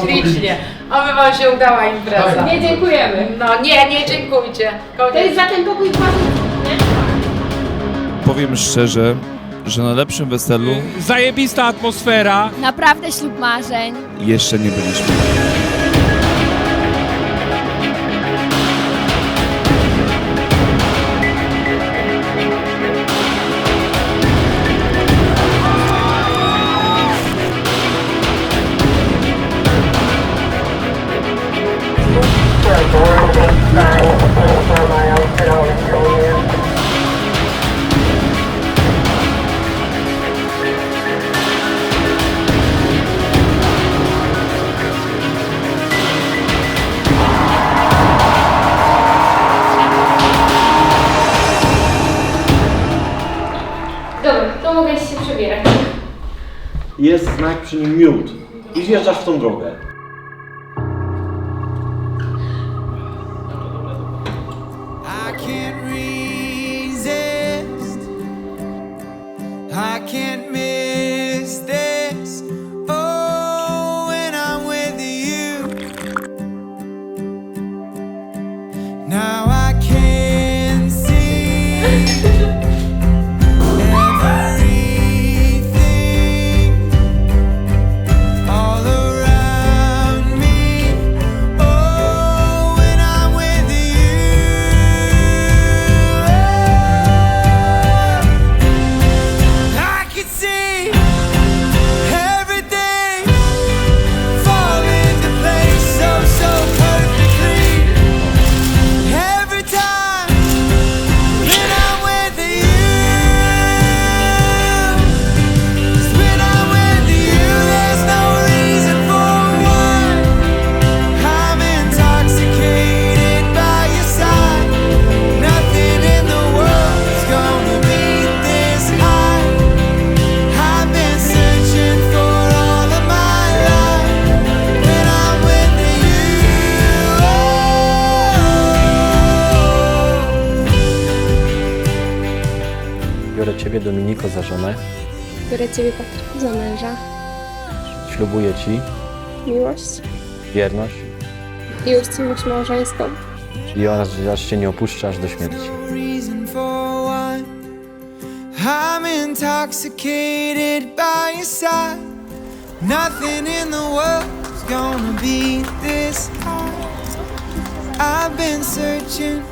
Ślicznie. Oby wam się udała impreza. Nie dziękujemy. No nie, nie dziękujcie. To jest Koniec. za ten pokój dwa nie? Powiem szczerze, że na lepszym weselu Zajebista atmosfera. Naprawdę ślub marzeń. jeszcze nie byliśmy. Dobra, to mogę się przebierać. Jest znak przy nim miód. I wjeżdżasz w tą drogę. Can't resist. I can't miss Biorę Ciebie, Dominiko, za żonę. Biorę Ciebie, Patryku, za męża. Ślubuję Ci Miłość wierność i uczciwość małżeńską. i że aż Cię nie opuszczę aż do śmierci. No. I'm intoxicated by your side. Nothing in the world's gonna beat this high. I've been searching